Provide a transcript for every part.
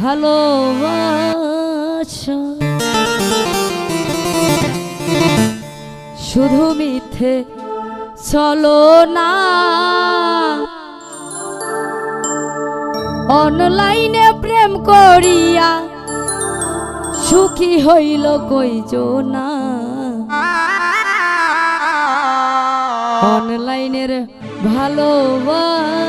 ভালোবাসা। শুধু মিথ্যে চলো না। অনলাইনে প্রেম করিয়া সুখী হইল কইজনা অনলাইনের ভালোবাসা।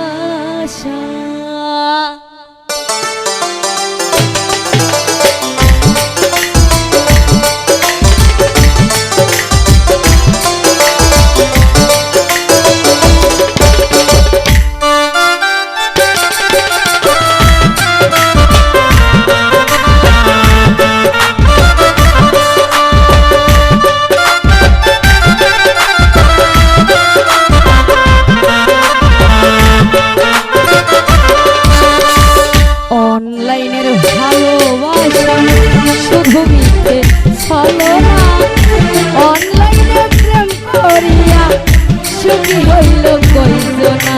ভালোবাসা শুধু মিথ্যে চলো না। অনলাইনে প্রেম করিয়া সুখী হইল কইল না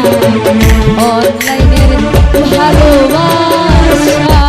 অনলাইনের ভালোবাসা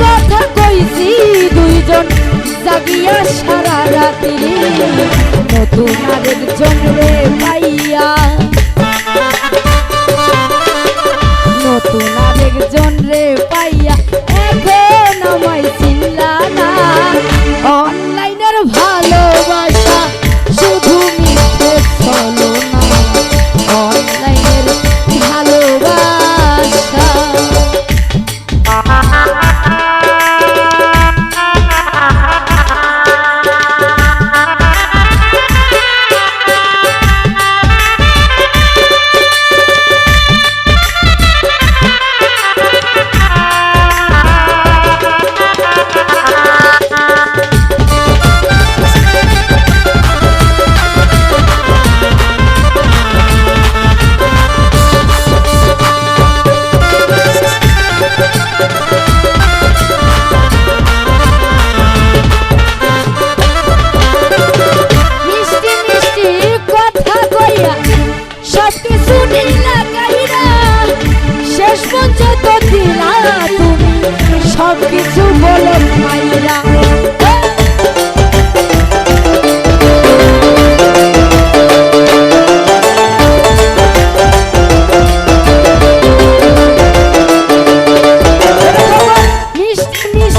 কথা কইছি দুইজন জাগিয়া সারা রাত্রি। নতুন আরেকজন রে পাইয়া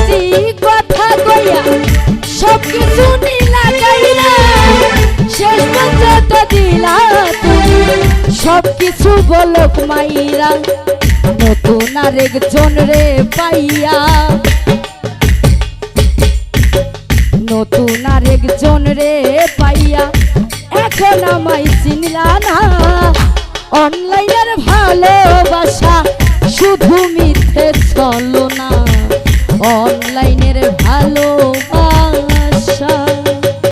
মিষ্টি কথা বলক মাইরা, নতুন আরেকজন রে পাইয়া। নতুন আরেকজন রে পাইয়া। এখন আমায় চিনলা না। অনলাইনের ভালোবাসা